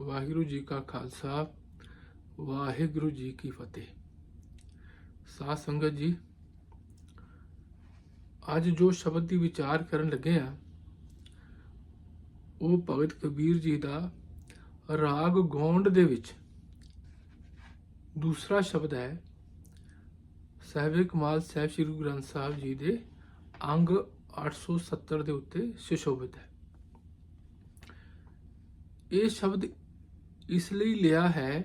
ਵਾਹਿਗੁਰੂ ਜੀ ਕਾ ਖਾਲਸਾ, ਵਾਹਿਗੁਰੂ ਜੀ ਕੀ ਫਤਿਹ। ਸਾਧ ਸੰਗਤ ਜੀ, ਅੱਜ ਜੋ ਸ਼ਬਦ ਦੀ ਵਿਚਾਰ ਕਰਨ ਲੱਗੇ ਆ, ਉਹ ਭਗਤ ਕਬੀਰ ਜੀ ਦਾ ਰਾਗ ਗੌਂਡ ਦੇ ਵਿੱਚ। ਦੂਸਰਾ ਸ਼ਬਦ ਹੈ, ਸਾਹਿਬ ਕਮਾਲ ਸਾਹਿਬ ਸ੍ਰੀ ਗੁਰੂ ਗ੍ਰੰਥ ਸਾਹਿਬ ਜੀ ਦੇ ਅੰਗ 870 ਦੇ ਉੱਤੇ ਸੁਸ਼ੋਭਿਤ ਹੈ। ਇਹ ਸ਼ਬਦ ਇਸ ਲਈ ਲਿਆ ਹੈ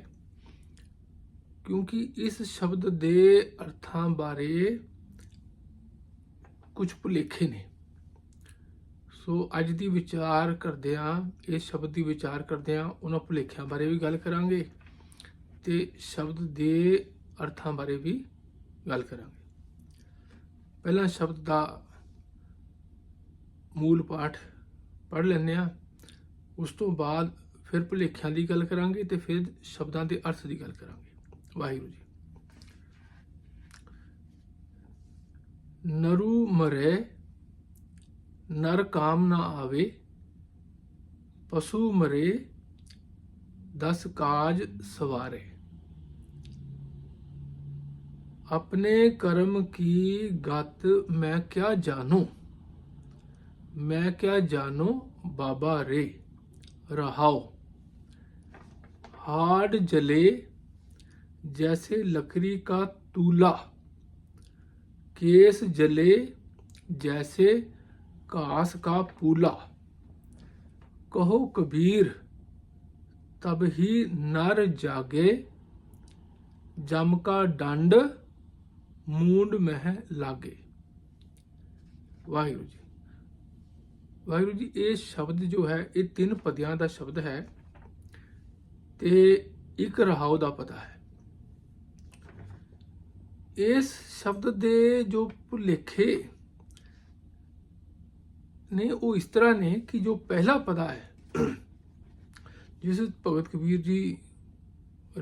ਕਿਉਂਕਿ ਇਸ ਸ਼ਬਦ ਦੇ ਅਰਥਾਂ ਬਾਰੇ ਕੁਝ ਭੁਲੇਖੇ ਨੇ। ਸੋ ਅੱਜ ਦੀ ਵਿਚਾਰ ਕਰਦੇ ਆ ਇਸ ਸ਼ਬਦ ਦੀ ਵਿਚਾਰ ਕਰਦੇ ਆ ਉਹਨਾਂ ਭੁਲੇਖਿਆਂ ਬਾਰੇ ਵੀ ਗੱਲ ਕਰਾਂਗੇ ਤੇ ਸ਼ਬਦ ਦੇ ਅਰਥਾਂ ਬਾਰੇ ਵੀ ਗੱਲ ਕਰਾਂਗੇ। ਪਹਿਲਾਂ ਸ਼ਬਦ ਦਾ ਮੂਲ ਪਾਠ ਪੜ੍ਹ ਲੈਂਦੇ ਆ ਉਸ ਤੋਂ ਬਾਅਦ ਫਿਰ ਭੁਲੇਖਿਆਂ ਦੀ ਗੱਲ ਕਰਾਂਗੇ ਤੇ ਫਿਰ ਸ਼ਬਦਾਂ ਦੇ ਅਰਥ ਦੀ ਗੱਲ ਕਰਾਂਗੇ। ਵਾਹਿਗੁਰੂ ਜੀ। ਨਰੂ ਮਰੇ, ਨਰ ਕਾਮ ਨਾ ਆਵੇ, ਪਸ਼ੂ ਮਰੇ, ਦਸ ਕਾਜ ਸਵਾਰੇ। ਆਪਣੇ ਕਰਮ ਕੀ ਗਤ ਮੈਂ ਕਿਆ ਜਾਣੂ? ਮੈਂ ਕਿਆ ਜਾਣੂ? ਬਾਬਾ ਰੇ ਰਹਾਓ हाड जले जैसे लकड़ी का तूला केस जले जैसे घास का पूला कहो कबीर तब ही नर जागे जम का दंड ਮੂੰਡ ਮਹਿ ਲਾਗੇ ਵਾਹਿਗੁਰੂ ਜੀ ਵਾਹਿਗੁਰੂ ਜੀ ਇਹ ਸ਼ਬਦ ਜੋ ਹੈ ਇਹ ਤਿੰਨ ਪਦਿਆਂ ਦਾ ਸ਼ਬਦ ਹੈ ਤੇ ਇੱਕ ਰਹਾਉ ਦਾ ਪਤਾ ਹੈ। ਇਸ ਸ਼ਬਦ ਦੇ ਜੋ ਭੁਲੇਖੇ ਨੇ, ਉਹ ਇਸ ਤਰ੍ਹਾਂ ਨੇ ਕਿ ਜੋ ਪਹਿਲਾ ਪਤਾ ਹੈ, ਜਿਸ ਭਗਤ ਕਬੀਰ ਜੀ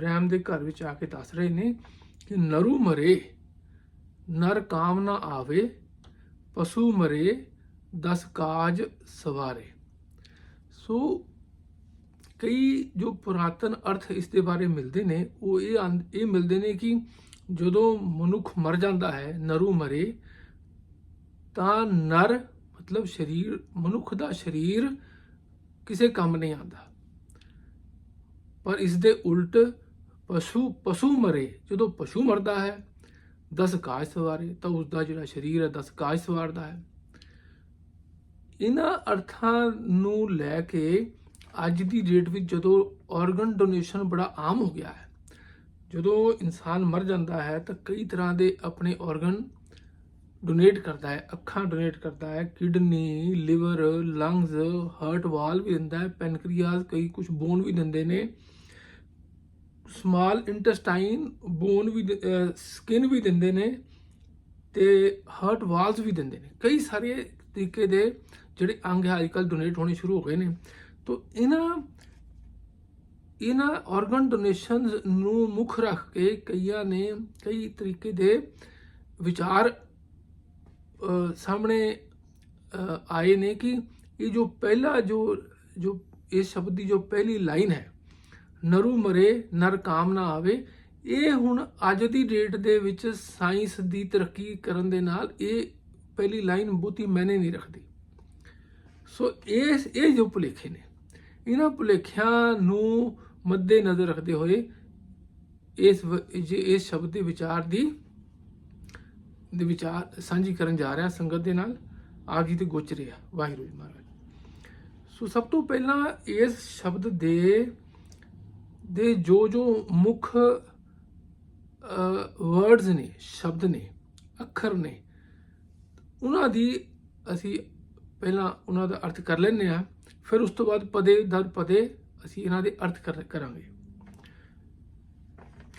ਰੈਮ ਦੇ ਘਰ ਵਿੱਚ ਆ ਕੇ ਦੱਸ ਰਹੇ ਨੇ ਕਿ ਨਰੂ ਮਰੇ, ਨਰ ਕਾਮ ਨਾ ਆਵੇ, ਪਸ਼ੂ ਮਰੇ, ਦਸ ਕਾਜ ਸਵਾਰੇ। ਸੋ ਕਈ ਜੋ ਪੁਰਾਤਨ ਅਰਥ ਇਸ ਦੇ ਬਾਰੇ ਮਿਲਦੇ ਨੇ, ਉਹ ਇਹ ਆਂ- ਇਹ ਮਿਲਦੇ ਨੇ ਕਿ ਜਦੋਂ ਮਨੁੱਖ ਮਰ ਜਾਂਦਾ ਹੈ, ਨਰੂ ਮਰੇ, ਤਾਂ ਨਰ ਮਤਲਬ ਸਰੀਰ, ਮਨੁੱਖ ਦਾ ਸਰੀਰ ਕਿਸੇ ਕੰਮ ਨਹੀਂ ਆਉਂਦਾ। ਪਰ ਇਸ ਦੇ ਉਲਟ ਪਸ਼ੂ ਪਸ਼ੂ ਮਰੇ। ਜਦੋਂ ਪਸ਼ੂ ਮਰਦਾ ਹੈ 10 ਕਾਜ ਸਵਾਰੇ, ਤਾਂ ਉਸ ਦਾ ਜਿਹੜਾ ਸਰੀਰ ਹੈ 10 ਕਾਜ ਸਵਾਰਦਾ ਹੈ। ਇਹਨਾਂ ਅਰਥਾਂ ਨੂੰ ਲੈ ਕੇ ਅੱਜ ਦੀ ਡੇਟ ਵਿੱਚ ਜਦੋਂ ਆਰਗਨ ਡੋਨੇਸ਼ਨ ਬੜਾ ਆਮ ਹੋ ਗਿਆ ਹੈ, ਜਦੋਂ ਇਨਸਾਨ ਮਰ ਜਾਂਦਾ ਹੈ ਤਾਂ ਕਈ ਤਰ੍ਹਾਂ ਦੇ ਆਪਣੇ ਆਰਗਨ ਡੋਨੇਟ ਕਰਦਾ ਹੈ, ਅੱਖਾਂ ਡੋਨੇਟ ਕਰਦਾ ਹੈ kidney liver lungs heart valve ਵੀ ਦਿੰਦਾ ਹੈ ਪੈਨਕ੍ਰੀਆਸ ਕਈ ਕੁਝ ਬੋਨ ਵੀ ਦਿੰਦੇ ਨੇ। ਸਮਾਲ ਇੰਟੈਸਟਾਈਨ ਬੋਨ ਵੀ ਸਕਿਨ ਵੀ ਦਿੰਦੇ ਨੇ ਤੇ ਹਾਰਟ ਵਾਲਸ ਵੀ ਦਿੰਦੇ ਨੇ। ਕਈ ਸਾਰੇ ਤਰੀਕੇ ਦੇ ਜਿਹੜੇ ਅੰਗ ਹੈ ਅੱਜਕੱਲ ਡੋਨੇਟ ਹੋਣੇ ਸ਼ੁਰੂ ਹੋ ਗਏ ਨੇ। ਤੋਂ ਇਹਨਾਂ ਇਹਨਾਂ ਆਰਗਨ ਡੋਨੇਸ਼ਨਸ ਨੂੰ ਮੁੱਖ ਰੱਖ ਕੇ ਕਈਆਂ ਨੇ ਕਈ ਤਰੀਕੇ ਦੇ ਵਿਚਾਰ ਸਾਹਮਣੇ ਆਏ ਨੇ ਕਿ ਇਹ ਜੋ ਪਹਿਲਾ ਜੋ ਜੋ ਇਸ ਸ਼ਬਦ ਦੀ ਜੋ ਪਹਿਲੀ ਲਾਈਨ ਹੈ, ਨਰੂ ਮਰੇ, ਨਰ ਕਾਮ ਨਾ ਆਵੇ, ਇਹ ਹੁਣ ਅੱਜ ਦੀ ਡੇਟ ਦੇ ਵਿੱਚ ਸਾਇੰਸ ਦੀ ਤਰੱਕੀ ਕਰਨ ਦੇ ਨਾਲ ਇਹ ਪਹਿਲੀ ਲਾਈਨ ਬਹੁਤੀ ਮੈਨੇ ਨਹੀਂ ਰੱਖਦੀ। ਸੋ ਇਹ ਇਹ ਜੋ ਭੁਲੇਖੇ ਨੇ। ਇਹਨਾਂ ਭੁਲੇਖਿਆਂ ਨੂੰ ਮੱਦੇ ਨਜ਼ਰ ਰੱਖਦੇ ਹੋਏ ਇਸ ਵ- ਜੇ ਇਸ ਸ਼ਬਦ ਦੇ ਵਿਚਾਰ ਦੀ, ਦੇ ਵਿਚਾਰ ਸਾਂਝੀ ਕਰਨ ਜਾ ਰਿਹਾ, ਸੰਗਤ ਦੇ ਨਾਲ ਆਪ ਜੀ ਤੇ ਗੋਚਰੇ ਆ ਵਾਹਿਗੁਰੂ ਜੀ ਮਹਾਰਾਜ। ਸੋ ਸਭ ਤੋਂ ਪਹਿਲਾਂ ਇਸ ਸ਼ਬਦ ਦੇ ਦੇ ਜੋ ਜੋ ਮੁੱਖ ਵਰਡਸ ਨੇ, ਸ਼ਬਦ ਨੇ, ਅੱਖਰ ਨੇ, ਉਹਨਾਂ ਦੀ ਅਸੀਂ ਪਹਿਲਾਂ ਉਹਨਾਂ ਦਾ ਅਰਥ ਕਰ ਲੈਂਦੇ ਆ ਫਿਰ ਉਸ ਤੋਂ ਬਾਅਦ ਪਦੇ ਦਰ ਪਦੇ ਅਸੀਂ ਇਹਨਾਂ ਦੇ ਅਰਥ ਕਰ- ਕਰਾਂਗੇ।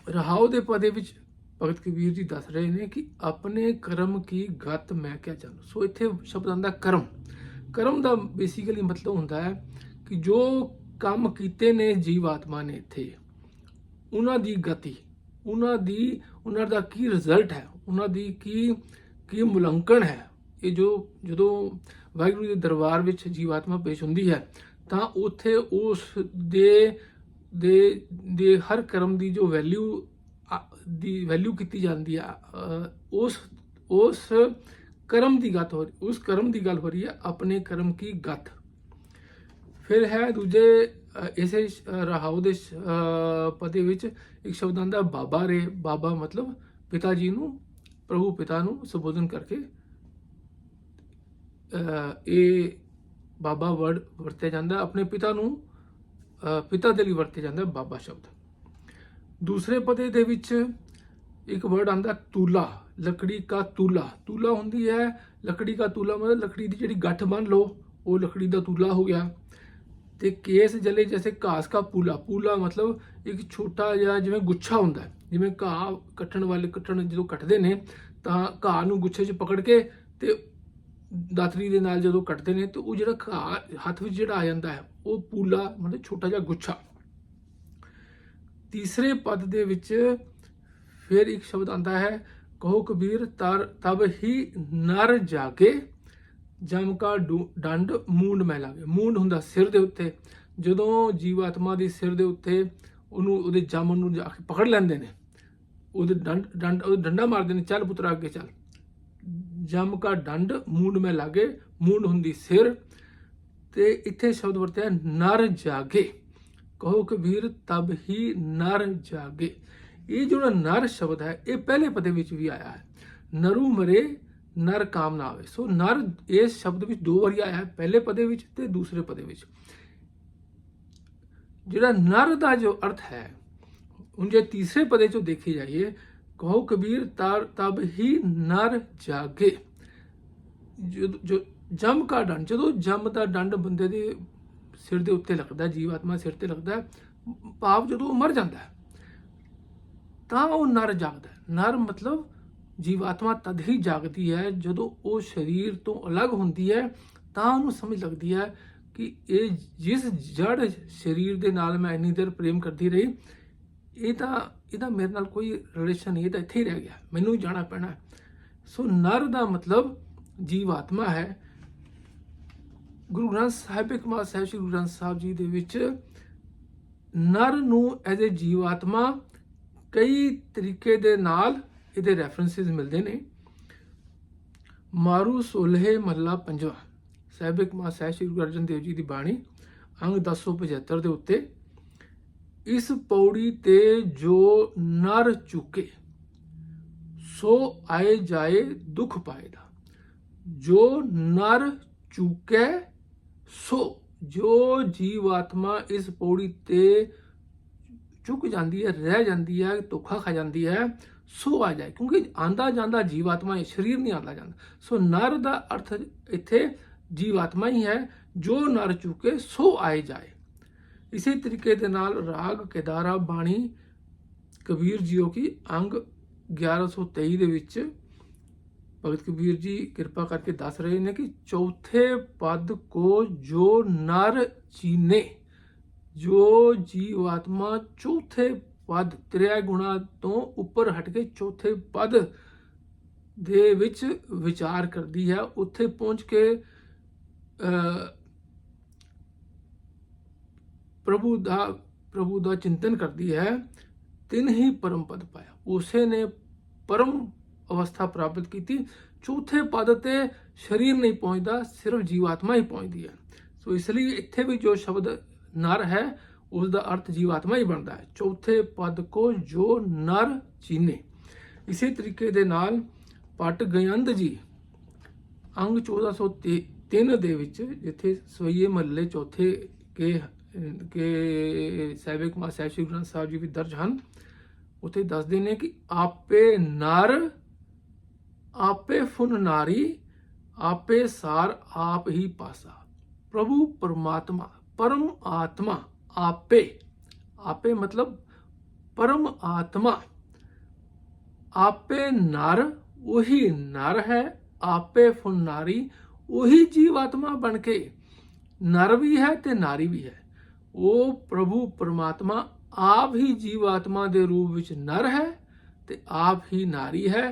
ਰਹਾਉ ਦੇ ਪਦੇ ਵਿੱਚ ਭਗਤ ਕਬੀਰ ਜੀ ਦੱਸ ਰਹੇ ਨੇ ਕਿ ਆਪਣੇ ਕਰਮ ਕੀ ਗਤ ਮੈਂ ਕਿਆ ਜਾਣੂ? ਸੋ ਇੱਥੇ ਸ਼ਬਦ ਆਂਦਾ ਕਰਮ। ਕਰਮ ਦਾ ਬੇਸਿਕਲੀ ਮਤਲਬ ਹੁੰਦਾ ਹੈ ਕਿ ਜੋ ਕੰਮ ਕੀਤੇ ਨੇ ਜੀਵ ਆਤਮਾ ਨੇ ਇੱਥੇ, ਉਹਨਾਂ ਦੀ ਗਤੀ, ਉਹਨਾਂ ਦੀ, ਉਹਨਾਂ ਦਾ ਕੀ ਰਿਜ਼ਲਟ ਹੈ, ਉਹਨਾਂ ਦੀ ਕੀ ਕੀ ਮੁਲੰਕਣ ਹੈ ਇਹ ਜੋ ਜਦੋਂ ਵਾਹਿਗੁਰੂ ਦੇ ਦਰਬਾਰ ਵਿੱਚ ਜੀਵਾਤਮਾ ਪੇਸ਼ ਹੁੰਦੀ ਹੈ, ਤਾਂ ਉੱਥੇ ਉਸ ਦੇ ਦੇ ਦੇ ਹਰ ਕਰਮ ਦੀ ਜੋ ਵੈਲਿਊ ਦੀ ਵੈਲਿਊ ਕੀਤੀ ਜਾਂਦੀ ਆ ਉਸ ਉਸ ਕਰਮ ਦੀ ਗੱਤ ਹੋ ਉਸ ਕਰਮ ਦੀ ਗੱਲ ਹੋ ਰਹੀ ਹੈ, ਆਪਣੇ ਕਰਮ ਕੀ ਗੱਤ ਫਿਰ ਹੈ ਦੂਜੇ ਇਸੇ ਸ਼- ਰਹਾਉ ਦੇ ਸ਼- ਪਦੇ ਵਿੱਚ ਇੱਕ ਸ਼ਬਦ ਆਂਦਾ ਬਾਬਾ ਰੇ, ਬਾਬਾ ਮਤਲਬ ਪਿਤਾ ਜੀ ਨੂੰ, ਪ੍ਰਭੂ ਪਿਤਾ ਨੂੰ ਸੰਬੋਧਨ ਕਰਕੇ ਇਹ ਬਾਬਾ ਵਰਡ ਵਰਤਿਆ ਜਾਂਦਾ, ਆਪਣੇ ਪਿਤਾ ਨੂੰ ਪਿਤਾ ਦੇ ਲਈ ਵਰਤਿਆ ਜਾਂਦਾ ਬਾਬਾ ਸ਼ਬਦ। ਦੂਸਰੇ ਪਤੇ ਦੇ ਵਿੱਚ ਇੱਕ ਵਰਡ ਆਂਦਾ ਤੂਲਾ, ਲੱਕੜੀ ਕਾ ਤੂਲਾ। ਤੂਲਾ ਹੁੰਦੀ ਹੈ, ਲੱਕੜੀ ਕਾ ਤੂਲਾ ਮਤਲਬ ਲੱਕੜੀ ਦੀ ਜਿਹੜੀ ਗੱਠ ਬੰਨ ਲਓ, ਉਹ ਲੱਕੜੀ ਦਾ ਤੂਲਾ ਹੋ ਗਿਆ। ਤੇ ਕੇਸ ਜਲੇ ਜੈਸੇ ਘਾਸ ਕਾ ਪੂਲਾ। ਪੂਲਾ ਮਤਲਬ ਇੱਕ ਛੋਟਾ ਜਿਹਾ ਜਿਵੇਂ ਗੁੱਛਾ ਹੁੰਦਾ ਜਿਵੇਂ ਘਾਹ ਕੱਟਣ ਵਾਲੇ ਕੱਟਣ ਜਦੋਂ ਕੱਟਦੇ ਨੇ, ਤਾਂ ਘਾਹ ਨੂੰ ਗੁੱਛੇ 'ਚ ਪਕੜ ਕੇ ਤੇ ਦਾਤਰੀ ਦੇ ਨਾਲ ਜਦੋਂ ਕੱਟਦੇ ਨੇ ਤੇ ਉਹ ਜਿਹੜਾ ਘਾਹ ਹੱਥ ਵਿੱਚ ਜਿਹੜਾ ਆ ਜਾਂਦਾ ਹੈ, ਉਹ ਪੂਲਾ ਮਤਲਬ ਛੋਟਾ ਜਿਹਾ ਗੁੱਛਾ। ਤੀਸਰੇ ਪਦ ਦੇ ਵਿੱਚ ਫਿਰ ਇੱਕ ਸ਼ਬਦ ਆਂਦਾ ਹੈ, ਕਹੋ ਕਬੀਰ, ਤਰ ਤਬ ਹੀ ਨਰ ਜਾਗੇ, ਜਮ ਕਾ ਡੂ- ਡੰਡ ਮੂੰਡ ਮੈਂ ਲਾਵੇ ਮੂੰਡ ਹੁੰਦਾ ਸਿਰ ਦੇ ਉੱਤੇ। ਜਦੋਂ ਜੀਵਾਤਮਾ ਦੀ ਸਿਰ ਦੇ ਉੱਤੇ ਉਹਨੂੰ ਉਹਦੇ ਜਮ ਨੂੰ ਜਾ ਕੇ ਪਕੜ ਲੈਂਦੇ ਨੇ, ਉਹਦੇ ਡੰਡ ਡੰਡ ਉਹ ਡੰਡਾ ਮਾਰਦੇ ਨੇ, ਚੱਲ ਪੁੱਤਰਾ ਅੱਗੇ ਚੱਲ। ਜਮ ਕਾ ਡੰਡ, ਮੂੰਡ ਮੈਂ ਲਾਗੇ, ਮੂੰਡ ਹੁੰਦੀ ਸਿਰ, ਤੇ ਇੱਥੇ ਸ਼ਬਦ ਵਰਤਿਆ ਨਰ ਜਾਗੇ। ਕਹੋ ਕਬੀਰ ਤਬ ਹੀ ਨਰ ਜਾਗੇ। ਇਹ ਜਿਹੜਾ ਨਰ ਸ਼ਬਦ ਹੈ, ਇਹ ਪਹਿਲੇ ਪਦੇ ਵਿੱਚ ਵੀ ਆਇਆ ਹੈ। ਨਰੂ ਮਰੇ, ਨਰ ਕਾਮ ਨਾ ਆਵੇ। ਸੋ ਨਰ ਇਸ ਸ਼ਬਦ ਵਿੱਚ ਦੋ ਵਾਰੀ ਆਇਆ ਹੈ, ਪਹਿਲੇ ਪਦੇ ਵਿੱਚ ਤੇ ਦੂਸਰੇ ਪਦੇ ਵਿੱਚ। ਜਿਹੜਾ ਨਰ ਦਾ ਜੋ ਅਰਥ ਹੈ ਹੁਣ ਜੇ ਤੀਸਰੇ ਪਦੇ ਚੋਂ ਦੇਖੀ ਜਾਈਏ ਕਹੋ ਕਬੀਰ ਤਾਰ ਤਬ ਹੀ ਨਰ ਜਾਗੇ। ਜਦ- ਜੋ ਜਮ ਕਾ ਡੰਡ ਜਦੋਂ ਜਮ ਦਾ ਡੰਡ ਬੰਦੇ ਦੇ ਸਿਰ ਦੇ ਉੱਤੇ ਲੱਗਦਾ ਜੀਵ ਆਤਮਾ ਸਿਰ ਤੇ ਲੱਗਦਾ ਹੈ, ਭਾਵ ਜਦੋਂ ਉਹ ਮਰ ਜਾਂਦਾ ਤਾਂ ਉਹ ਨਰ ਜਾਗਦਾ ਨਰ ਮਤਲਬ ਜੀਵਾਤਮਾ ਤਦ ਹੀ ਜਾਗਦੀ ਹੈ ਜਦੋਂ ਉਹ ਸਰੀਰ ਤੋਂ ਅਲੱਗ ਹੁੰਦੀ ਹੈ ਤਾਂ ਉਹਨੂੰ ਸਮਝ ਲੱਗਦੀ ਹੈ ਕਿ ਇਹ ਜਿਸ ਜੜ ਸਰੀਰ ਦੇ ਨਾਲ ਮੈਂ ਇੰਨੀ ਦੇਰ ਪ੍ਰੇਮ ਕਰਦੀ ਰਹੀ ਇਹ ਤਾਂ, ਇਹਦਾ ਮੇਰੇ ਨਾਲ ਕੋਈ ਰਿਲੇਸ਼ਨ ਨਹੀਂ, ਇਹ ਤਾਂ ਇੱਥੇ ਹੀ ਰਹਿ ਗਿਆ। ਮੈਨੂੰ ਹੀ ਜਾਣਾ ਪੈਣਾ ਸੋ ਨਰ ਦਾ ਮਤਲਬ ਜੀਵ ਆਤਮਾ ਹੈ। ਗੁਰੂ ਗ੍ਰੰਥ ਸਾਹਿਬ, ਇੱਕ ਮਾਸ ਸਾਹਿਬ, ਸ੍ਰੀ ਗੁਰੂ ਗ੍ਰੰਥ ਸਾਹਿਬ ਜੀ ਦੇ ਵਿੱਚ ਨਰ ਨੂੰ ਐਜ਼ ਅ ਜੀਵਾਤਮਾ ਕਈ ਤਰੀਕੇ ਦੇ ਨਾਲ ਇਹਦੇ ਰੈਫਰੈਂਸਸ ਮਿਲਦੇ ਨੇ। ਮਾਰੂ ਸੋਲਹੇ ਮਹੱਲਾ ਪੰਜਵਾ। ਸਾਹਿਬ, ਇੱਕ ਸਾਹਿਬ, ਸ੍ਰੀ ਗੁਰੂ ਅਰਜਨ ਦੇਵ ਜੀ ਦੀ ਬਾਣੀ, ਅੰਗ 1075 ਦੇ ਉੱਤੇ ਇਸ ਪੌੜੀ ਤੇ ਜੋ ਨਰ ਚੁਕੇ, ਸੋ ਆਏ ਜਾਏ ਦੁਖ ਪਾਏਦਾ। ਜੋ ਨਰ ਚੁਕੇ, ਸੋ ਜੋ ਜੀਵਾਤਮਾ ਇਸ ਪੌੜੀ ਤੇ ਚੁੱਕ ਜਾਂਦੀ ਹੈ, ਰਹਿ ਜਾਂਦੀ ਹੈ, ਧੋਖਾ ਖਾ ਜਾਂਦੀ ਹੈ, ਸੋ ਆ ਜਾਏ। ਕਿਉਂਕਿ ਆਂਦਾ ਜਾਂਦਾ ਜੀਵਾਤਮਾ ਹੈ, ਸਰੀਰ ਨਹੀਂ ਆਂਦਾ ਜਾਂਦਾ। ਸੋ ਨਰ ਦਾ ਅਰਥ ਇੱਥੇ ਜੀਵਾਤਮਾ ਹੀ ਹੈ, ਜੋ ਨਰ ਚੁਕੇ, ਸੋ ਆਏ ਜਾਏ। ਇਸੇ ਤਰੀਕੇ ਦੇ ਨਾਲ ਰਾਗ ਕੇਦਾਰਾ ਬਾਣੀ ਕਬੀਰ ਜੀਓ ਕੀ ਅੰਗ 1123 ਦੇ ਵਿੱਚ ਭਗਤ ਕਬੀਰ ਜੀ ਕਿਰਪਾ ਕਰਕੇ ਦੱਸ ਰਹੇ ਨੇ ਕਿ ਚੌਥੇ ਪਦ ਕੋ ਜੋ ਨਰ ਚੀਨੇ, ਜੋ ਜੀਵਾਤਮਾ ਚੌਥੇ ਪਦ ਤ੍ਰਿਆ ਗੁਣਾ ਤੋਂ ਉੱਪਰ ਹਟ ਕੇ ਚੌਥੇ ਪਦ ਦੇ ਵਿੱਚ ਵਿਚਾਰ ਕਰਦੀ ਹੈ, ਉੱਥੇ ਪਹੁੰਚ ਕੇ ਪ੍ਰਭੂ ਦਾ ਪ੍ਰਭੂ ਦਾ ਚਿੰਤਨ ਕਰਦੀ ਹੈ, ਤਿੰਨ ਹੀ ਪਰਮ ਪਦ ਪਾਇਆ। ਉਸੇ ਨੇ ਪਰਮ ਅਵਸਥਾ ਪ੍ਰਾਪਤ ਕੀਤੀ। ਚੌਥੇ ਪਦ ਤੇ ਸਰੀਰ ਨਹੀਂ ਪਹੁੰਚਦਾ, ਸਿਰਫ ਜੀਵਾਤਮਾ ਹੀ ਪਹੁੰਚਦੀ ਹੈ। ਸੋ ਇਸ ਲਈ ਇੱਥੇ ਵੀ ਜੋ ਸ਼ਬਦ ਨਰ ਹੈ ਉਸ ਦਾ ਅਰਥ ਜੀਵਾਤਮਾ ਹੀ ਬਣਦਾ ਹੈ। ਚੌਥੇ ਪਦ ਕੋ ਜੋ ਨਰ ਚੀਨੇ। ਇਸੇ ਤਰੀਕੇ ਦੇ ਨਾਲ ਪਟ ਗਯੰਦ ਜੀ ਅੰਗ 1403 ਦੇ ਵਿੱਚ, ਜਿੱਥੇ ਸੋਈਏ ਮਹੱਲੇ ਚੌਥੇ ਕੇ ਕੇ ਸਾਹਿਬ ਕੁਮਾਰ ਸਾਹਿਬ, ਸ਼੍ਰੀ ਗ੍ਰੰਥ ਸਾਹਿਬ ਜੀ ਵੀ ਦਰਜ ਹਨ। ਉਥੇ ਦੱਸਦੇ ਨੇ ਕਿ ਆਪੇ ਨਰ, ਆਪੇ ਫੁਨ ਨਾਰੀ, ਆਪੇ ਸਾਰ ਆਪ ਹੀ ਪਾਸਾ। ਪ੍ਰਭੂ ਪਰਮਾਤਮਾ, ਪਰਮ ਆਤਮਾ ਆਪੇ। ਆਪੇ ਮਤਲਬ ਪਰਮ ਆਤਮਾ। ਆਪੇ ਨਰ, ਉਹੀ ਨਰ ਹੈ, ਆਪੇ ਫੁਨ ਨਾਰੀ, ਉਹੀ ਜੀਵਾਤਮਾ ਬਣ ਕੇ। ਨਰ ਵੀ ਹੈ ਤੇ ਨਾਰੀ ਵੀ ਹੈ। ਉਹ ਪ੍ਰਭੂ ਪਰਮਾਤਮਾ ਆਪ ਹੀ ਜੀਵਾਤਮਾ ਦੇ ਰੂਪ ਵਿੱਚ ਨਰ ਹੈ ਤੇ ਆਪ ਹੀ ਨਾਰੀ ਹੈ।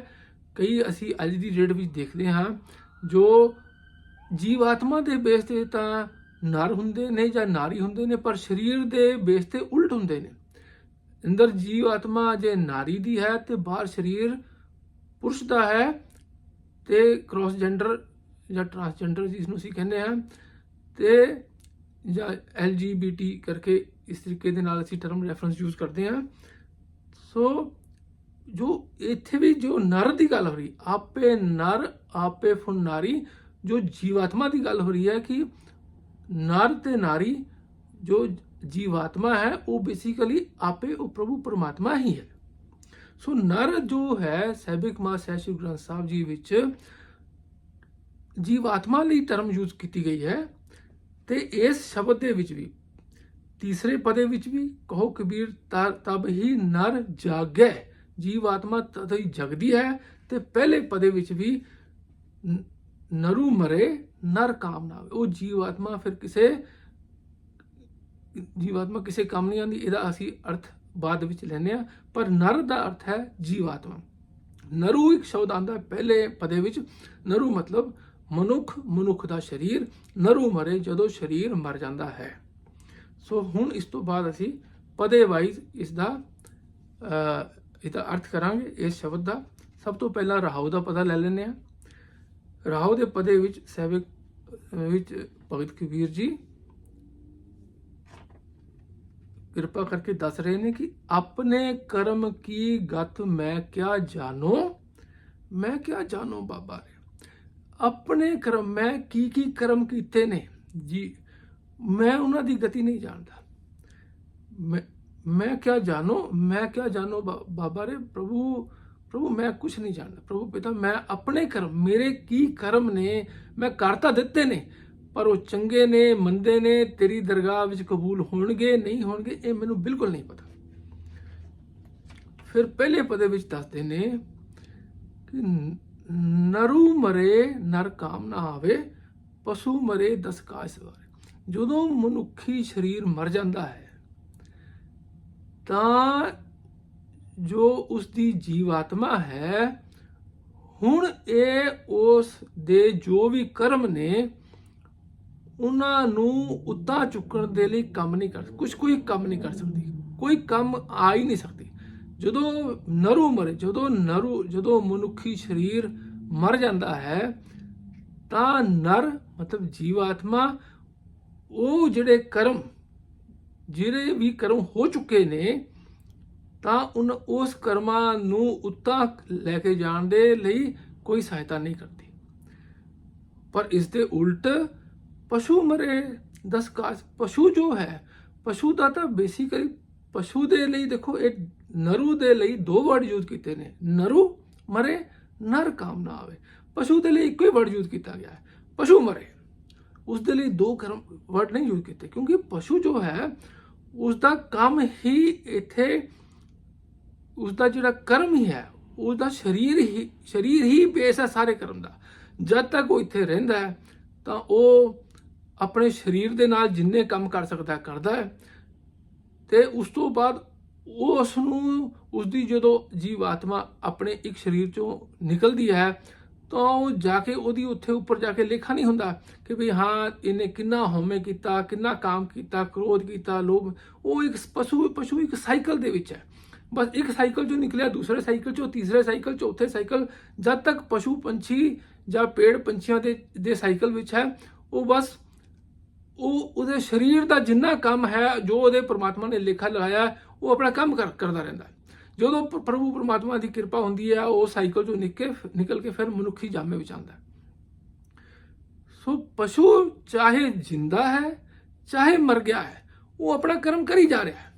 ਕਈ ਅਸੀਂ ਅੱਜ ਦੀ ਡੇਟ ਵਿੱਚ ਦੇਖਦੇ ਹਾਂ, ਜੋ ਜੀਵਾਤਮਾ ਦੇ ਬੇਸ ਤੇ ਤਾਂ ਨਰ ਹੁੰਦੇ ਨੇ ਜਾਂ ਨਾਰੀ ਹੁੰਦੇ ਨੇ, ਪਰ ਸਰੀਰ ਦੇ ਬੇਸ ਤੇ ਉਲਟ ਹੁੰਦੇ ਨੇ। ਅੰਦਰ ਜੀਵ ਆਤਮਾ ਜੇ ਨਾਰੀ ਦੀ ਹੈ ਤੇ ਬਾਹਰ ਸਰੀਰ ਪੁਰਸ਼ ਦਾ ਹੈ ਤੇ ਕ੍ਰਾਸ ਜੈਂਡਰ ਜਾਂ ਟਰਾਂਸਜੈਂਡਰ ਜਿਸ ਨੂੰ ਅਸੀਂ ਕਹਿੰਦੇ ਹਾਂ, ਤੇ ਜਾਂ LGBT ਕਰਕੇ ਇਸ ਤਰੀਕੇ ਦੇ ਨਾਲ ਅਸੀਂ ਟਰਮ ਰੈਫਰੈਂਸ ਯੂਜ਼ ਕਰਦੇ ਹਾਂ। ਸੋ ਜੋ ਇੱਥੇ ਵੀ ਜੋ ਨਰ ਦੀ ਗੱਲ ਹੋ ਰਹੀ, ਆਪੇ ਨਰ, ਆਪੇ ਫੁਨ ਨਾਰੀ, ਜੋ ਜੀਵਾਤਮਾ ਦੀ ਗੱਲ ਹੋ ਰਹੀ ਹੈ ਕਿ ਨਰ ਤੇ ਨਾਰੀ ਜੋ ਜੀਵਾਤਮਾ ਹੈ, ਉਹ ਬੇਸਿਕਲੀ ਆਪੇ ਉਹ ਪ੍ਰਭੂ ਪਰਮਾਤਮਾ ਹੀ ਹੈ। ਸੋ ਨਰ ਜੋ ਹੈ ਸੈਬਿਕ ਮਾ ਸੈਸ਼ਿਵ ਗ੍ਰੰਥ ਸਾਹਿਬ ਜੀ ਵਿੱਚ ਜੀਵਾਤਮਾ ਲਈ ਟਰਮ ਯੂਜ਼ ਕੀਤੀ ਗਈ ਹੈ। ਤੇ ਇਸ ਸ਼ਬਦ ਦੇ ਵਿੱਚ ਵੀ, ਤੀਸਰੇ ਪਦੇ ਵਿੱਚ ਵੀ ਕਹੋ ਕਬੀਰ, ਤ- ਤਬ ਹੀ ਨਰ ਜਾਗੈ ਜੀਵਾਤਮਾ ਤਦ ਹੀ ਜਗਦੀ ਹੈ। ਤੇ ਪਹਿਲੇ ਪਦੇ ਵਿੱਚ ਵੀ ਨਰੂ ਮਰੇ, ਨਰ ਕਾਮ ਨਾ ਆਵੇ ਉਹ ਜੀਵਾਤਮਾ ਫਿਰ ਕਿਸੇ ਜੀਵਾਤਮਾ ਕਿਸੇ ਕੰਮ ਨਹੀਂ ਆਉਂਦੀ, ਇਹਦਾ ਅਸੀਂ ਅਰਥ ਬਾਅਦ ਵਿੱਚ ਲੈਨੇ ਆ ਪਰ ਨਰ ਦਾ ਅਰਥ ਹੈ ਜੀਵਾਤਮਾ ਨਰੂ ਇੱਕ ਸ਼ਬਦ ਆਂਦਾ ਪਹਿਲੇ ਪਦੇ ਵਿੱਚ। ਨਰੂ ਮਤਲਬ ਮਨੁੱਖ ਮਨੁੱਖ ਦਾ ਸਰੀਰ ਨਰੂ ਮਰੇ ਜਦੋਂ ਸਰੀਰ ਮਰ ਜਾਂਦਾ ਹੈ। ਸੋ ਹੁਣ ਇਸ ਤੋਂ ਬਾਅਦ ਅਸੀਂ ਪਦੇ ਵਾਈਜ਼ ਇਸ ਦਾ ਇਹਦਾ ਅਰਥ ਕਰਾਂਗੇ, ਇਸ ਸ਼ਬਦ ਦਾ। ਸਭ ਤੋਂ ਪਹਿਲਾਂ ਰਾਹੂ ਦਾ ਪਤਾ ਲੈ ਲੈਂਦੇ ਆ ਰਾਹੂ ਦੇ ਪਦੇ ਵਿੱਚ ਸੈਵਿਕ ਵਿੱਚ ਭਗਤ ਕਬੀਰ ਜੀ ਕਿਰਪਾ ਕਰਕੇ ਦੱਸ ਰਹੇ ਨੇ ਕਿ ਆਪਣੇ ਕਰਮ ਕੀ ਗਤ ਮੈਂ ਕਿਆ ਜਾਣੋ? ਮੈਂ ਕਿਆ ਜਾਣੋ ਬਾਬਾ ਰੇ ਆਪਣੇ ਕਰਮ, ਮੈਂ ਕੀ ਕੀ ਕਰਮ ਕੀਤੇ ਨੇ? ਜੀ, ਮੈਂ ਉਹਨਾਂ ਦੀ ਗਤੀ ਨਹੀਂ ਜਾਣਦਾ। ਮੈਂ ਮੈਂ ਕਿਆ ਜਾਣੋ? ਮੈਂ ਕਿਆ ਜਾਣੋ ਬਾ- ਬਾਬਾ ਰੇ? ਪ੍ਰਭੂ ਪ੍ਰਭੂ, ਮੈਂ ਕੁਝ ਨਹੀਂ ਜਾਣਦਾ। ਪ੍ਰਭੂ ਪਿਤਾ, ਮੈਂ ਆਪਣੇ ਕਰਮ, ਮੇਰੇ ਕੀ ਕਰਮ ਨੇ? ਮੈਂ ਕਰ ਤਾਂ ਦਿੱਤੇ ਨੇ, ਪਰ ਉਹ ਚੰਗੇ ਨੇ, ਮੰਦੇ ਨੇ, ਤੇਰੀ ਦਰਗਾਹ ਵਿੱਚ ਕਬੂਲ ਹੋਣਗੇ, ਨਹੀਂ ਹੋਣਗੇ, ਇਹ ਮੈਨੂੰ ਬਿਲਕੁਲ ਨਹੀਂ ਪਤਾ। ਫਿਰ ਪਹਿਲੇ ਪਦੇ ਵਿੱਚ ਦੱਸਦੇ ਨੇ ਕਿ ਨਰੂ ਮਰੇ ਨਰ ਕਾਮ ਨਾ ਆਵੇ, ਪਸ਼ੂ ਮਰੇ ਦਸ ਕਾਜ ਸਵਾਰੇ। ਜਦੋਂ ਮਨੁੱਖੀ ਸਰੀਰ ਮਰ ਜਾਂਦਾ ਹੈ, ਤਾਂ ਜੋ ਉਸ ਦੀ ਜੀਵਾਤਮਾ ਹੈ, ਹੁਣ ਇਹ ਉਸ ਦੇ ਜੋ ਵੀ ਕਰਮ ਨੇ, ਉਹਨਾਂ ਨੂੰ ਉੱਤਾ ਚੁੱਕਣ ਦੇ ਲਈ ਕੰਮ ਨਹੀਂ ਕਰ ਕੁਝ ਕੋਈ ਕੰਮ ਨਹੀਂ ਕਰ ਸਕਦੀ। ਕੋਈ ਕੰਮ ਆ ਹੀ ਨਹੀਂ ਸਕਦੀ। ਜਦੋਂ ਨਰੂ ਮਰੇ, ਜਦੋਂ ਨਰੂ, ਜਦੋਂ ਮਨੁੱਖੀ ਸਰੀਰ ਮਰ ਜਾਂਦਾ ਹੈ, ਤਾਂ ਨਰ, ਮਤਲਬ ਜੀਵਾਤਮਾ, ਉਹ ਜਿਹੜੇ ਕਰਮ, ਜਿਹੜੇ ਵੀ ਕਰਮ ਹੋ ਚੁੱਕੇ ਨੇ, ਤਾਂ ਉਹਨਾਂ ਉਸ ਕਰਮਾਂ ਨੂੰ ਉੱਤਾ ਲੈ ਕੇ ਜਾਣ ਦੇ ਲਈ ਕੋਈ ਸਹਾਇਤਾ ਨਹੀਂ ਕਰਦੀ। ਪਰ ਇਸ ਦੇ ਉਲਟ ਪਸ਼ੂ ਮਰੇ, ਦਸ ਕਾਜ ਪਸ਼ੂ ਜੋ ਹੈ, ਪਸ਼ੂ ਦਾ ਤਾਂ ਬੇਸਿਕਲੀ ਪਸ਼ੂ ਦੇ ਲਈ ਦੇਖੋ, ਇਹ ਨਰੂ ਦੇ ਲਈ ਦੋ ਵਰਡ ਯੂਜ਼ ਕੀਤੇ ਨੇ। ਨਰੂ ਮਰੇ, ਨਰ ਕਾਮ ਨਾ ਆਵੇ। ਪਸ਼ੂ ਦੇ ਲਈ ਇੱਕੋ ਹੀ ਵਰਡ ਯੂਜ਼ ਕੀਤਾ ਗਿਆ ਹੈ। ਪਸ਼ੂ ਮਰੇ। ਉਸ ਦੇ ਲਈ ਦੋ ਕਰਮ ਵਰਡ ਨਹੀਂ ਯੂਜ਼ ਕੀਤੇ, ਕਿਉਂਕਿ ਪਸ਼ੂ ਜੋ ਹੈ, ਉਸ ਦਾ ਕੰਮ ਹੀ ਇੱਥੇ, ਉਸ ਦਾ ਜਿਹੜਾ ਕਰਮ ਹੀ ਹੈ, ਉਸ ਦਾ ਸਰੀਰ ਹੀ ਸਰੀਰ ਹੀ ਬੇਸ ਹੈ ਸਾਰੇ ਕਰਮ ਦਾ। ਜਦ ਤੱਕ ਉਹ ਇੱਥੇ ਰਹਿੰਦਾ ਹੈ, ਤਾਂ ਉਹ ਆਪਣੇ ਸਰੀਰ ਦੇ ਨਾਲ ਜਿੰਨੇ ਕੰਮ ਕਰ ਸਕਦਾ ਕਰਦਾ ਹੈ। ਤੇ ਉਸ ਤੋਂ ਬਾਅਦ ਉਹ ਉਸ ਨੂੰ ਉਸ ਦੀ ਜਦੋਂ ਜੀਵਾਤਮਾ ਆਪਣੇ ਇੱਕ ਸਰੀਰ ਚੋਂ ਨਿਕਲਦੀ ਹੈ, ਤਾਂ ਉਹ ਜਾ ਕੇ ਉਹਦੀ ਉੱਥੇ ਉੱਪਰ ਜਾ ਕੇ ਲੇਖਾ ਨਹੀਂ ਹੁੰਦਾ ਕਿ ਵੀ ਹਾਂ, ਇਹਨੇ ਕਿੰਨਾ ਹਉਮੈ ਕੀਤਾ, ਕਿੰਨਾ ਕਾਮ ਕੀਤਾ, ਕ੍ਰੋਧ ਕੀਤਾ, ਲੋਭ। ਉਹ ਇੱਕ ਪਸ਼ੂ ਪਸ਼ੂ ਇੱਕ ਸਾਈਕਲ ਦੇ ਵਿੱਚ ਹੈ। ਬਸ ਇੱਕ ਸਾਈਕਲ ਚੋਂ ਨਿਕਲਿਆ, ਦੂਸਰੇ ਸਾਈਕਲ ਚੋਂ, ਤੀਸਰੇ ਸਾਈਕਲ ਚੌਥੇ ਸਾਈਕਲ, ਜਦ ਤੱਕ ਪਸ਼ੂ ਪੰਛੀ ਜਾਂ ਪੇੜ ਪੰਛੀਆਂ ਦੇ ਦੇ ਸਾਈਕਲ ਵਿੱਚ ਹੈ, ਉਹ ਬਸ ਉਹ ਉਹਦੇ ਸਰੀਰ ਦਾ ਜਿੰਨਾ ਕੰਮ ਹੈ, ਜੋ ਉਹਦੇ ਪ੍ਰਮਾਤਮਾ ਨੇ ਲੇਖਾ ਲਗਾਇਆ ਉਹ ਆਪਣਾ ਕੰਮ ਕਰ- ਕਰਦਾ ਰਹਿੰਦਾ। ਹੈ ਜਦੋਂ ਪ੍ਰਭੂ ਪ੍ਰਮਾਤਮਾ ਦੀ ਕਿਰਪਾ ਹੁੰਦੀ ਹੈ, ਉਹ ਸਾਈਕਲ ਚੋਂ ਨਿਕਲ ਕੇ ਨਿਕਲ ਕੇ ਫਿਰ ਮਨੁੱਖੀ ਜਾਮੇ ਵਿੱਚ ਆਉਂਦਾ ਸੋ ਪਸ਼ੂ ਚਾਹੇ ਜਿੰਦਾ ਹੈ, ਚਾਹੇ ਮਰ ਗਿਆ ਹੈ, ਉਹ ਆਪਣਾ ਕਰਮ ਕਰੀ ਜਾ ਰਿਹਾ ਹੈ।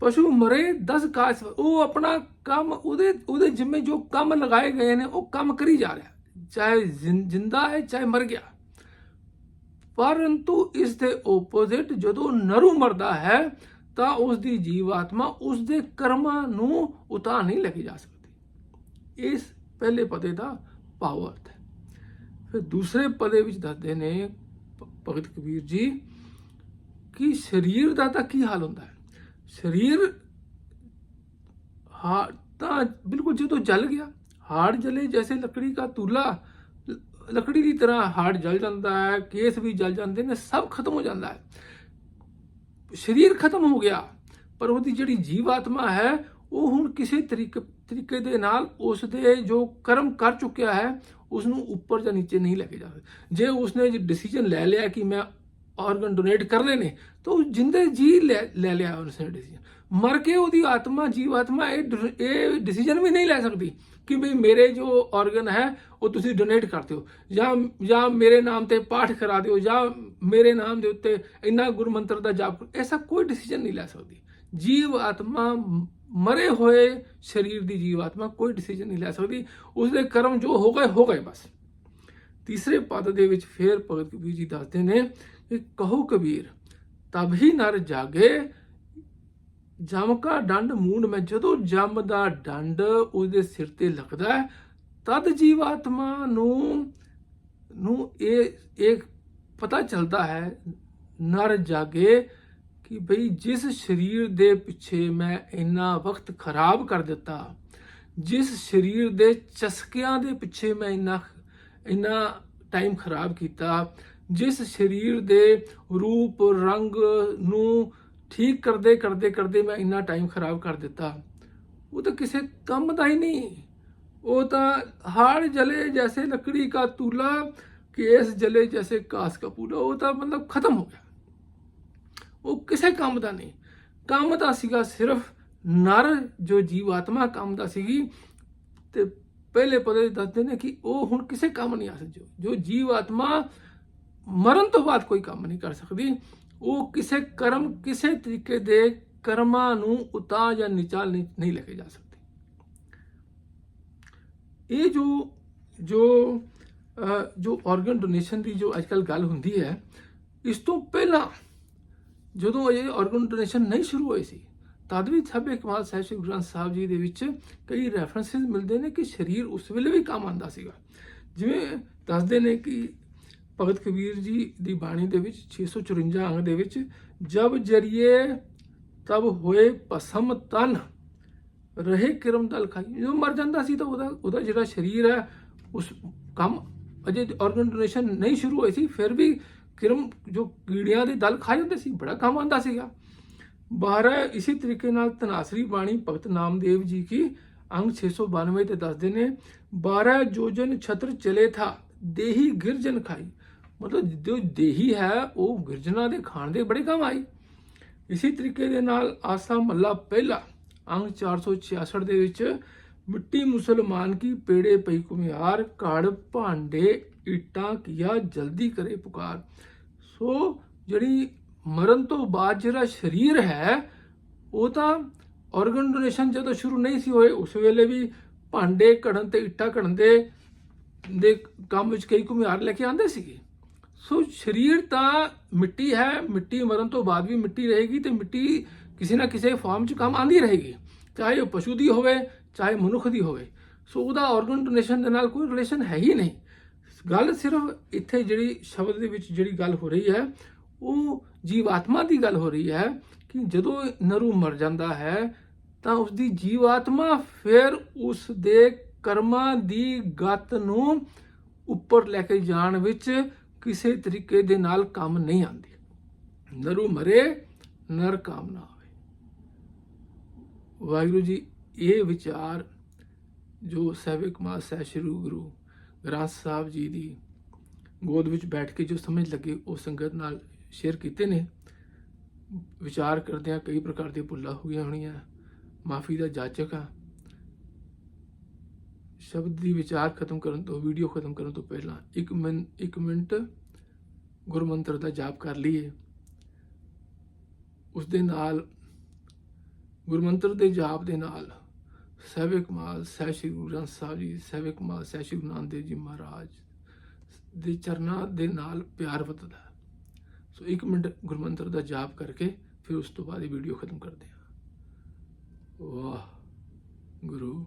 ਪਸ਼ੂ ਮਰੇ 10 ਕਾਸ ਉਹ ਆਪਣਾ ਕੰਮ ਉਹਦੇ ਉਹਦੇ ਜਿੰਮੇ ਜੋ ਕੰਮ ਲਗਾਏ ਗਏ ਨੇ, ਉਹ ਕੰਮ ਕਰੀ ਜਾ ਰਿਹਾ ਚਾਹੇ ਜਿੰਦਾ ਹੈ, ਚਾਹੇ ਮਰ ਗਿਆ। ਪਰੰਤੂ ਇਸ ਦੇ ਆਪੋਜ਼ਿਟ ਜਦੋਂ ਨਰੂ ਮਰਦਾ ਹੈ, ਤਾਂ ਉਸ ਦੀ ਜੀਵਾਤਮਾ ਉਸ ਦੇ ਕਰਮਾਂ ਨੂੰ ਉਤਾਰ ਨਹੀਂ ਲੈ ਕੇ ਜਾ ਸਕਦੀ। ਇਸ ਪਹਿਲੇ ਪਦੇ ਦਾ ਭਾਵ ਅਰਥ ਹੈ। ਫਿਰ ਦੂਸਰੇ ਪਦੇ ਵਿੱਚ ਦੱਸਦੇ ਨੇ ਭਗਤ ਕਬੀਰ ਜੀ, ਕਿ ਸਰੀਰ ਦਾ ਤਾਂ ਕੀ ਹਾਲ ਹੁੰਦਾ ਹੈ? ਸਰੀਰ ਹਾਂ, ਤਾਂ ਬਿਲਕੁਲ ਜਦੋਂ ਜਲ ਗਿਆ, ਹਾੜ ਜਲੇ, ਜੈਸੇ ਲੱਕੜੀ ਦਾ ਤੂਲਾ ਲੱਕੜੀ ਦੀ ਤਰ੍ਹਾਂ ਹਾਰਟ ਜਲ ਜਾਂਦਾ ਹੈ, ਕੇਸ ਵੀ ਜਲ ਜਾਂਦੇ ਨੇ, ਸਭ ਖਤਮ ਹੋ ਜਾਂਦਾ ਹੈ। ਸਰੀਰ ਖਤਮ ਹੋ ਗਿਆ, ਪਰ ਉਹਦੀ ਜਿਹੜੀ ਜੀਵ ਆਤਮਾ ਹੈ, ਉਹ ਹੁਣ ਕਿਸੇ ਤਰੀਕੇ ਤਰੀਕੇ ਦੇ ਨਾਲ ਉਸ ਦੇ ਜੋ ਕਰਮ ਕਰ ਚੁੱਕਿਆ ਹੈ ਉਸ ਨੂੰ ਉੱਪਰ ਜਾਂ ਨੀਚੇ ਨਹੀਂ ਲੈ ਕੇ ਜਾਵੇ ਜੇ ਉਸਨੇ ਡਿਸੀਜਨ ਲੈ ਲਿਆ ਕਿ ਮੈਂ ਆਰਗਨ ਡੋਨੇਟ ਕਰਨੇ ਨੇ, ਤਾਂ ਉਹ ਜਿੰਦੇ ਜੀ ਲੈ ਲੈ ਲਿਆ ਉਸਨੇ ਡਿਸੀਜਨ ਮਰ ਕੇ ਉਹਦੀ ਆਤਮਾ ਜੀਵ ਆਤਮਾ ਇਹ ਡ- ਇਹ ਡਿਸੀਜਨ ਵੀ ਨਹੀਂ ਲੈ ਸਕਦੀ। ਕਿ ਵੀ ਮੇਰੇ ਜੋ ਆਰਗਨ ਹੈ, ਉਹ ਤੁਸੀਂ ਡੋਨੇਟ ਕਰ ਦਿਓ ਜਾਂ ਜਾਂ ਮੇਰੇ ਨਾਮ ਤੇ ਪਾਠ ਕਰਾ ਦਿਓ, ਜਾਂ ਮੇਰੇ ਨਾਮ ਦੇ ਉੱਤੇ ਇੰਨਾ ਗੁਰੂ ਮੰਤਰ ਦਾ ਜਾਪ ਕਰੋ। ਐਸਾ ਕੋਈ ਡਿਸੀਜਨ ਨਹੀਂ ਲੈ ਸਕਦੀ। ਜੀਵ ਆਤਮਾ ਮਰੇ ਹੋਏ ਸਰੀਰ ਦੀ ਜੀਵ ਆਤਮਾ ਕੋਈ ਡਿਸੀਜਨ ਨਹੀਂ ਲੈ ਸਕਦੀ। ਉਸਦੇ ਕਰਮ ਜੋ ਹੋ ਗਏ ਹੋ ਗਏ ਬਸ। ਤੀਸਰੇ ਪਦ ਦੇ ਵਿੱਚ ਫੇਰ ਭਗਤ ਕਬੀਰ ਜੀ ਦੱਸਦੇ ਨੇ ਕਿ ਕਹੋ ਕਬੀਰ, ਤਬ ਹੀ ਨਰ ਜਾਗੇ ਜਮ ਕਾ ਡੰਡ ਮੂੰਡ ਮੈਂ ਜਦੋਂ ਜਮ ਦਾ ਡੰਡ ਉਹਦੇ ਸਿਰ ਤੇ ਲੱਗਦਾ ਹੈ, ਤਦ ਜੀਵਾਤਮਾ ਨੂੰ ਨੂੰ ਇਹ ਇੱਕ ਪਤਾ ਚੱਲਦਾ ਹੈ, ਨਰ ਜਾਗੇ ਕਿ ਭਈ ਜਿਸ ਸਰੀਰ ਦੇ ਪਿੱਛੇ ਮੈਂ ਇੰਨਾ ਵਕਤ ਖਰਾਬ ਕਰ ਦਿੱਤਾ, ਜਿਸ ਸਰੀਰ ਦੇ ਚਸਕਿਆਂ ਦੇ ਪਿੱਛੇ ਮੈਂ ਇੰਨਾ ਇੰਨਾ ਟਾਈਮ ਖਰਾਬ ਕੀਤਾ, ਜਿਸ ਸਰੀਰ ਦੇ ਰੂਪ ਰੰਗ ਨੂੰ ਠੀਕ ਕਰਦੇ ਕਰਦੇ ਕਰਦੇ ਮੈਂ ਇੰਨਾ ਟਾਈਮ ਖਰਾਬ ਕਰ ਦਿੱਤਾ। ਉਹ ਤਾਂ ਕਿਸੇ ਕੰਮ ਦਾ ਹੀ ਨਹੀਂ। ਉਹ ਤਾਂ ਹਾੜ ਜਲੇ ਜੈਸੇ ਲੱਕੜੀ ਕਾ ਤੂਲਾ, ਕੇਸ ਜਲੇ ਜੈਸੇ ਕਾਸ ਕਾ ਪੂਲਾ, ਉਹ ਤਾਂ ਮਤਲਬ ਖਤਮ ਹੋ ਗਿਆ। ਉਹ ਕਿਸੇ ਕੰਮ ਦਾ ਨਹੀਂ। ਕੰਮ ਦਾ ਸੀਗਾ ਸਿਰਫ ਨਰ ਜੋ ਜੀਵ ਆਤਮਾ ਕੰਮ ਦਾ ਸੀਗੀ। ਤੇ ਪਹਿਲੇ ਪਦੇ ਦੱਸਦੇ ਨੇ ਕਿ ਉਹ ਹੁਣ ਕਿਸੇ ਕੰਮ ਨਹੀਂ ਆ ਸਕਦੀ। ਜੋ ਜੀਵ ਆਤਮਾ ਮਰਨ ਤੋਂ ਬਾਅਦ ਕੋਈ ਕੰਮ ਨਹੀਂ ਕਰ ਸਕਦੀ। ਉਹ ਕਿਸੇ ਕਰਮ ਕਿਸੇ ਤਰੀਕੇ ਦੇ ਕਰਮਾਂ ਨੂੰ ਉਤਾਰ ਜਾਂ ਨੀਚਾ ਨਹੀਂ ਨਹੀਂ ਲੈ ਕੇ ਜਾ ਸਕਦੇ। ਇਹ ਜੋ ਜੋ ਅਹ, ਜੋ ਆਰਗਨ ਡੋਨੇਸ਼ਨ ਦੀ ਜੋ ਅੱਜਕੱਲ ਗੱਲ ਹੁੰਦੀ ਹੈ ਇਸ ਤੋਂ ਪਹਿਲਾਂ ਜਦੋਂ ਇਹ ਆਰਗਨ ਡੋਨੇਸ਼ਨ ਨਹੀਂ ਸ਼ੁਰੂ ਹੋਈ ਸੀ ਤਦ ਵੀ ਸਾਬੇ ਕਮਾਲ ਸਾਹਿਬ ਸ਼੍ਰੀ ਗੁਰੂ ਗ੍ਰੰਥ ਸਾਹਿਬ ਜੀ ਦੇ ਵਿੱਚ ਕਈ ਰੈਫਰੈਂਸਸ ਮਿਲਦੇ ਨੇ ਕਿ ਸਰੀਰ ਉਸ ਵੇਲੇ ਵੀ ਕੰਮ ਆਂਦਾ ਸੀਗਾ। ਜਿਵੇਂ ਦੱਸਦੇ ਨੇ ਕਿ ਭਗਤ ਕਬੀਰ ਜੀ ਦੀ ਬਾਣੀ ਦੇ ਵਿੱਚ 654 ਅੰਗ ਦੇ ਵਿੱਚ, ਜਬ ਜਰੀਏ ਤਬ ਹੋਏ ਭਸਮ ਤਨ, ਰਹੇ ਕਿਰਮ ਦਲ ਖਾਈ। ਜਦੋਂ ਮਰ ਜਾਂਦਾ ਸੀ ਤਾਂ ਉਹਦਾ ਉਹਦਾ ਜਿਹੜਾ ਸਰੀਰ ਹੈ, ਉਸ ਕੰਮ ਅਜੇ ਆਰਗਨ ਡੋਨੇਸ਼ਨ ਨਹੀਂ ਸ਼ੁਰੂ ਹੋਈ ਸੀ, ਫਿਰ ਵੀ ਕਿਰਮ, ਜੋ ਕੀੜਿਆਂ ਦੇ ਦਲ ਖਾਏ ਹੁੰਦੇ ਸੀ, ਬੜਾ ਕੰਮ ਆਉਂਦਾ ਸੀਗਾ। ਬਾਹਰ ਇਸੇ ਤਰੀਕੇ ਨਾਲ ਤਨਾਸਰੀ ਬਾਣੀ ਭਗਤ ਨਾਮਦੇਵ ਜੀ ਕੀ ਅੰਗ 692 ਤੇ ਦੱਸਦੇ ਨੇ 12 ਜੋਜਨ ਛਤਰ ਚਲੇ ਥਾ, ਦੇਹੀ ਗਿਰਜਨ ਖਾਈ। ਮਤਲਬ ਜੋ ਦੇਹੀ ਹੈ, ਉਹ ਗਿਰਜਨਾ ਦੇ ਖਾਣ ਦੇ ਬੜੇ ਕੰਮ ਆਈ ਇਸੇ ਤਰੀਕੇ ਦੇ ਨਾਲ ਆਸਾ ਮੱਲਾ ਪਹਿਲਾ, ਅੰਗ 466 ਦੇ ਵਿੱਚ ਮਿੱਟੀ ਮੁਸਲਮਾਨ ਕੀ ਪੇੜੇ ਪਈ ਕੁਮਿਆਰ ਘੜ, ਭਾਂਡੇ ਇਟਾਂ ਕੀਆ ਜਲਦੀ ਕਰੇ ਪੁਕਾਰ। ਸੋ ਜਿਹੜੀ ਮਰਨ ਤੋਂ ਬਾਅਦ ਜਿਹੜਾ ਸਰੀਰ ਹੈ, ਉਹ ਤਾਂ ਆਰਗਨ ਡੋਨੇਸ਼ਨ ਜਦੋਂ ਸ਼ੁਰੂ ਨਹੀਂ ਸੀ ਹੋਏ, ਉਸ ਵੇਲੇ ਵੀ ਭਾਂਡੇ ਘੜਨ ਤੇ ਇੱਟਾਂ ਘੜਨ ਦੇ ਦੇ ਕੰਮ ਵਿੱਚ ਕਈ ਘੁਮਿਆਰ ਲੈ ਕੇ ਆਉਂਦੇ ਸੀਗੇ। ਸੋ ਸਰੀਰ ਤਾਂ ਮਿੱਟੀ ਹੈ, ਮਿੱਟੀ ਮਰਨ ਤੋਂ ਬਾਅਦ ਵੀ ਮਿੱਟੀ ਰਹੇਗੀ ਤੇ ਮਿੱਟੀ ਕਿਸੇ ਨਾ ਕਿਸੇ ਫਾਰਮ 'ਚ ਕੰਮ ਆਂਦੀ ਰਹੇਗੀ। ਚਾਹੇ ਉਹ ਪਸ਼ੂ ਦੀ ਹੋਵੇ, ਚਾਹੇ ਮਨੁੱਖ ਦੀ ਹੋਵੇ। ਸੋ ਉਹਦਾ ਆਰਗਨ ਡੋਨੇਸ਼ਨ ਦੇ ਨਾਲ ਕੋਈ ਰਿਲੇਸ਼ਨ ਹੈ ਹੀ ਨਹੀਂ। ਗੱਲ ਸਿਰਫ ਇੱਥੇ ਜਿਹੜੀ ਸ਼ਬਦ ਦੇ ਵਿੱਚ ਜਿਹੜੀ ਗੱਲ ਹੋ ਰਹੀ ਹੈ, ਉਹ ਜੀਵਾਤਮਾ ਦੀ ਗੱਲ ਹੋ ਰਹੀ ਹੈ ਕਿ ਜਦੋਂ ਨਰੂ ਮਰ ਜਾਂਦਾ ਹੈ, ਤਾਂ ਉਸ ਦੀ ਜੀਵਾਤਮਾ ਫਿਰ ਉਸ ਦੇ ਕਰਮਾਂ ਦੀ ਗਤ ਨੂੰ ਉੱਪਰ ਲੈ ਕੇ ਜਾਣ ਵਿੱਚ ਕਿਸੇ ਤਰੀਕੇ ਦੇ ਨਾਲ ਕੰਮ ਨਹੀਂ ਆਉਂਦੀ। ਨਰੂ ਮਰੇ, ਨਰ ਕਾਮ ਨਾ ਆਵੇ ਵਾਹਿਗੁਰੂ ਜੀ, ਇਹ ਵਿਚਾਰ ਜੋ ਸਹਿਬੇ ਮਾਸ ਸਹਿ ਸ਼੍ਰੀ ਗੁਰੂ ਗ੍ਰੰਥ ਸਾਹਿਬ ਜੀ ਦੀ ਗੋਦ ਵਿੱਚ ਬੈਠ ਕੇ ਜੋ ਸਮਝ ਲੱਗੇ, ਉਹ ਸੰਗਤ ਨਾਲ ਸ਼ੇਅਰ ਕੀਤੇ ਨੇ। ਵਿਚਾਰ ਕਰਦਿਆਂ ਕਈ ਪ੍ਰਕਾਰ ਦੀਆਂ ਭੁੱਲਾਂ ਹੋ ਗਈਆਂ ਹੋਣੀਆਂ। ਮਾਫੀ ਦਾ ਜਾਚਕ ਆ। ਸ਼ਬਦ ਦੀ ਵਿਚਾਰ ਖਤਮ ਕਰਨ ਤੋਂ ਵੀਡੀਓ ਖਤਮ ਕਰਨ ਤੋਂ ਪਹਿਲਾਂ ਇੱਕ ਮਿੰਟ ਇੱਕ ਮਿੰਟ ਗੁਰਮੰਤਰ ਦਾ ਜਾਪ ਕਰ ਲਈਏ। ਉਸ ਦੇ ਨਾਲ, ਗੁਰਮੰਤਰ ਦੇ ਜਾਪ ਦੇ ਨਾਲ ਸਹਿਬੇ ਕਮਾਲ ਸਹਿ ਸ਼੍ਰੀ ਗੁਰੂ ਗ੍ਰੰਥ ਸਾਹਿਬ ਜੀ, ਸਹਿਬੇ ਕਮਾਲ ਸਹਿ ਸ਼੍ਰੀ ਗੁਰੂ ਨਾਨਕ ਦੇਵ ਜੀ ਮਹਾਰਾਜ ਦੇ ਚਰਨਾਂ ਦੇ ਨਾਲ ਪਿਆਰ ਵੱਧਦਾ ਸੋ ਇੱਕ ਮਿੰਟ ਗੁਰਮੰਤਰ ਦਾ ਜਾਪ ਕਰਕੇ ਫਿਰ ਉਸ ਤੋਂ ਬਾਅਦ ਇਹ ਵੀਡੀਓ ਖਤਮ ਕਰਦੇ ਹਾਂ। ਵਾਹ, ਗੁਰੂ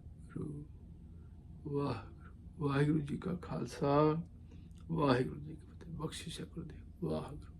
ਵਾਹਿਗੁਰੂ ਜੀ ਕਾ ਖਾਲਸਾ ਵਾਹਿਗੁਰੂ ਜੀ ਕੀ ਫਤਿਹ ਬਖਸ਼ਿਸ਼ ਗੁਰਦੇਵ ਵਾਹਿਗੁਰੂ।